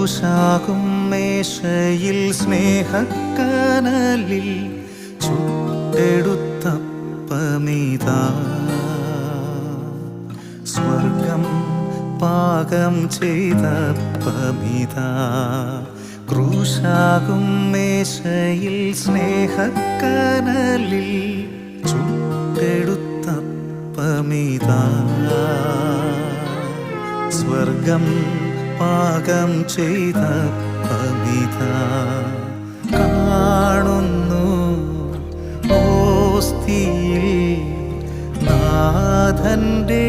ക്രൂശാകും മേശയിൽ സ്നേഹക്കനലിൽ ചുട്ടെടുത്തപ്പമിതാ. സ്വർഗം പാകം ചെയ്തപ്പമിതാ. ക്രൂശാകും മേശയിൽ സ്നേഹക്കനലിൽ ചുട്ടെടുത്തപ്പമിതാ. സ്വർഗം പാകം ചെയ്ത പവിത കാണുന്നു. ഓസ്തിയിൽ നാഥന്റെ